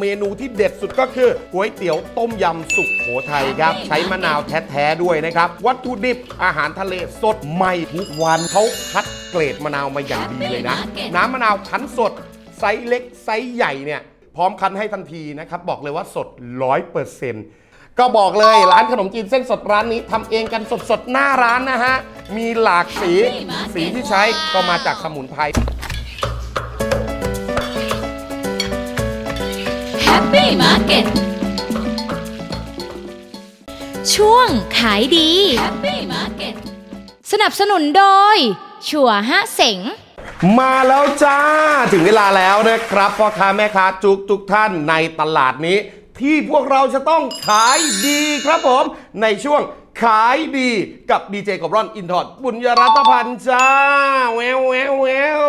เมนูที่เด็ดสุดก็คือก๋วยเตี๋ยวต้มยำสุขโขทัยครับ ใช้มะนาวแท้ๆด้วยนะครับ วัตถุดิบอาหารทะเลสดใหม่ทุกวันเขาคัดเกรดมะนาวมาอย่างดีเลยนะ น้ำมะนาวคั้นสด ไซส์เล็ก ไซส์ใหญ่เนี่ย พร้อมคั้นให้ทันทีนะครับ บอกเลยว่าสด 100%ก็บอกเลยร้านขนมจีนเส้นสดร้านนี้ทำเองกันสดๆ หน้าร้านนะฮะมีหลากสีสีที่ใช้ก็มาจากสมุนไพร Happy Market ช่วงขายดี Happy Market สนับสนุนโดย ชัวฮะเสง มาแล้วจ้า ถึงเวลาแล้วนะครับพ่อค้าแม่ค้าจุกทุกท่านในตลาดนี้ ที่พวกเราจะต้องขายดีครับผม ในช่วงขายดีกับดีเจกบรอนอินทอดบุญยรัตพันธ์จ้า แววแววแวว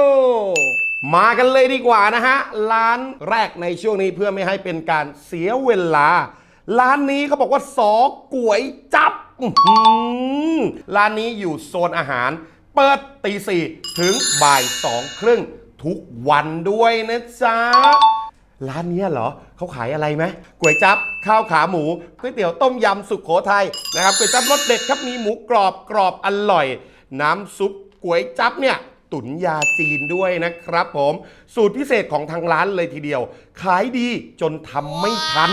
มากันเลยดีกว่านะฮะ ร้านแรกในช่วงนี้เพื่อไม่ให้เป็นการเสียเวลา ร้านนี้เขาบอกว่าสอก๋วยจับอื้อหือร้านนี้อยู่โซนอาหาร เปิดตีสี่ถึงบ่ายสองครึ่งทุกวันด้วยนะจ๊ะ ร้านเนี้ยเหรอเขาขายอะไรไหมก๋วยจับข้าวขาหมูก๋วยเตี๋ยวต้มยำสุขโขทัยนะครับก๋วยจับรสเด็ดครับมีหมูกรอบกรอบอร่อย น้ำซุปก๋วยจับเนี่ย ตุ๋นยาจีนด้วยนะครับผมสูตรพิเศษของทางร้านเลยทีเดียว ขายดีจนทำไม่ทัน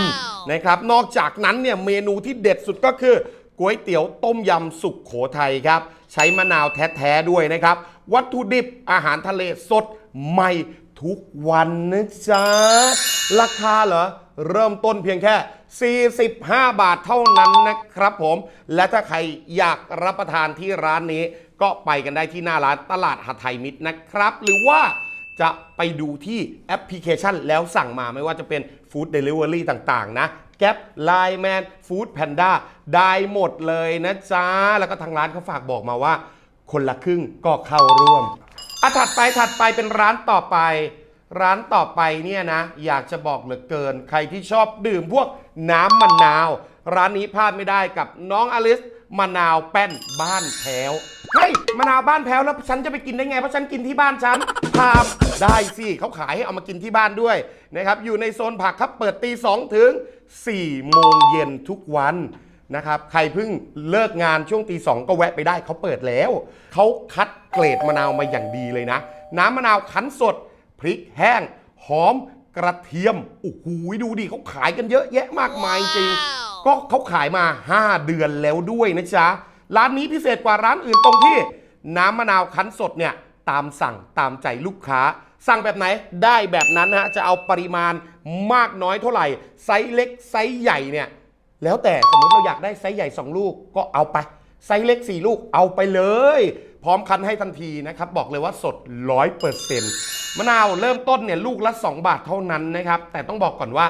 นะครับนอกจากนั้นเนี่ยเมนูที่เด็ดสุดก็คือก๋วยเตี๋ยวต้มยำสุขโขทัยครับ ใช้มะนาวแท้ ๆ ด้วยนะครับ วัตถุดิบอาหารทะเลสดใหม่ทุกวันนะจ๊ะ ราคาเหรอ เริ่มต้นเพียงแค่ 45 บาทเท่านั้นนะครับผม และถ้าใครอยากรับประทานที่ร้านนี้ ก็ไปกันได้ที่หน้าร้านตลาดหทัยมิตรนะครับ หรือว่าจะไปดูที่แอปพลิเคชันแล้วสั่งมาไม่ว่าจะเป็นฟู้ดเดลิเวอรี่ต่างๆ นะแก๊ปไลแมนฟู้ดแพนด้าได้หมดเลยนะจ๊ะ แล้วก็ทางร้านเขาฝากบอกมาว่า คนละครึ่งก็เข้าร่วมอะถัดไปถัดไปเป็นร้านต่อไป ร้านต่อไปเนี่ยนะ อยากจะบอกเหลือเกิน ใครที่ชอบดื่มพวกน้ำมะนาว ร้านนี้พลาดไม่ได้กับน้องอลิสมะนาวแป้นบ้านแพ้ว เฮ้ยมะนาวบ้านแพ้วแล้วฉันจะไปกินได้ไง เพราะฉันกินที่บ้านฉันทามได้สิเขาขายให้เอามากินที่บ้านด้วยนะครับอยู่ในโซนผักครับเปิดตีสองถึง4โมงเย็นทุกวันนะครับใครเพิ่งเลิกงานช่วงตีสองก็แวะไปได้เขาเปิดแล้ว เขาคัดเกรดมะนาวมาอย่างดีเลยนะ น้ำมะนาวคั้นสด พริกแห้ง หอมกระเทียมโอ้โหดูดิเขาขายกันเยอะแยะมากมายจริง ก็เขาขายมา 5 เดือนแล้วด้วยนะจ๊ะ ร้านนี้พิเศษกว่าร้านอื่นตรงที่ น้ำมะนาวคั้นสดเนี่ยตามสั่งตามใจลูกค้า สั่งแบบไหนได้แบบนั้นนะฮะจะเอาปริมาณมากน้อยเท่าไหร่ ไซส์เล็กไซส์ใหญ่เนี่ยแล้วแต่สมมติเราอยากได้ไซส์ใหญ่ 2 ลูกก็เอาไป ไซส์เล็ก 4 ลูกเอาไปเลย พร้อมคั้นให้ทันทีนะครับ บอกเลยว่าสด 100%มะนาวเริ่มต้นเนี่ยลูกละ 2 บาทเท่านั้นนะครับ แต่ต้องบอกก่อนว่า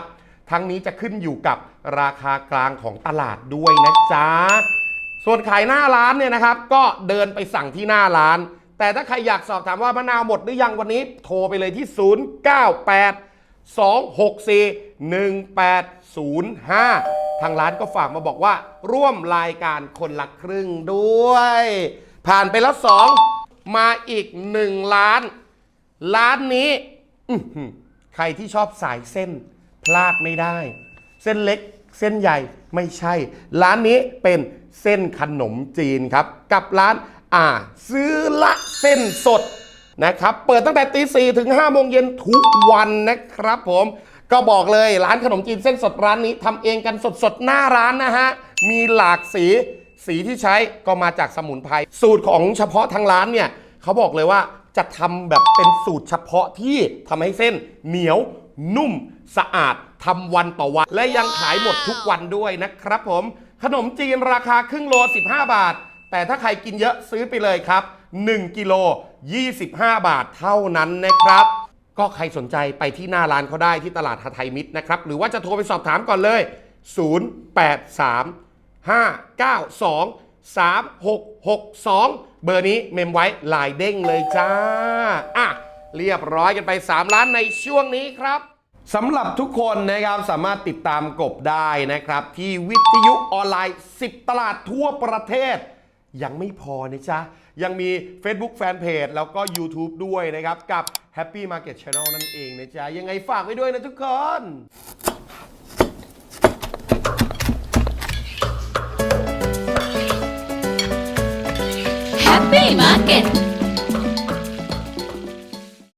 ทั้งนี้จะขึ้นอยู่กับราคากลางของตลาดด้วยนะจ๊ะ ส่วนขายหน้าร้านเนี่ยนะครับ ก็เดินไปสั่งที่หน้าร้าน แต่ถ้าใครอยากสอบถามว่ามะนาวหมดหรือยังวันนี้โทรไปเลยที่ 098 264 1805 ทางร้านก็ฝากมาบอกว่า ร่วมรายการคนละครึ่งด้วย ผ่านไปแล้ว 2 มาอีก 1 ล้าน ร้านนี้ ใครที่ชอบสายเส้น พลาดไม่ได้ เส้นเล็ก เส้นใหญ่ไม่ใช่ ร้านนี้เป็นเส้นขนมจีนครับ กับร้านอ่าซื้อละเส้นสดนะครับ เปิดตั้งแต่ตีสี่ถึง5โมงเย็นทุกวันนะครับผมก็บอกเลยร้านขนมจีนเส้นสดร้านนี้ทำเองกันสดๆ หน้าร้านนะฮะ มีหลากสีสีที่ใช้ก็มาจากสมุนไพรสูตรของเฉพาะทางร้านเนี่ยเขาบอกเลยว่าจะทำแบบเป็นสูตรเฉพาะที่ทำให้เส้นเหนียว นุ่มสะอาดทำวันต่อวัน และยังขายหมดทุกวันด้วยนะครับผม ขนมจีนราคาครึ่งโล 15 บาท แต่ถ้าใครกินเยอะซื้อไปเลยครับ 1 กิโล 25 บาทเท่านั้นนะครับ ก็ใครสนใจไปที่หน้าร้านเขาได้ที่ตลาดหทัยมิตรนะครับ หรือว่าจะโทรไปสอบถามก่อนเลย 083 592 3662 เบอร์นี้เมมไว้ลายเด้งเลยจ้าอะ เรียบร้อยกันไป 3 ล้านในช่วงนี้ครับสำหรับทุกคนนะครับสามารถติดตามกบได้นะครับ ที่วิทยุออนไลน์ 10 ตลาดทั่วประเทศ ยังไม่พอนะจ๊ะ ยังมี Facebook Fanpage แล้วก็ YouTube ด้วยนะครับ กับ Happy Market Channel นั่นเองนะจ๊ะ ยังไงฝากไว้ด้วยนะทุกคนแฮปปี้มาร์เก็ต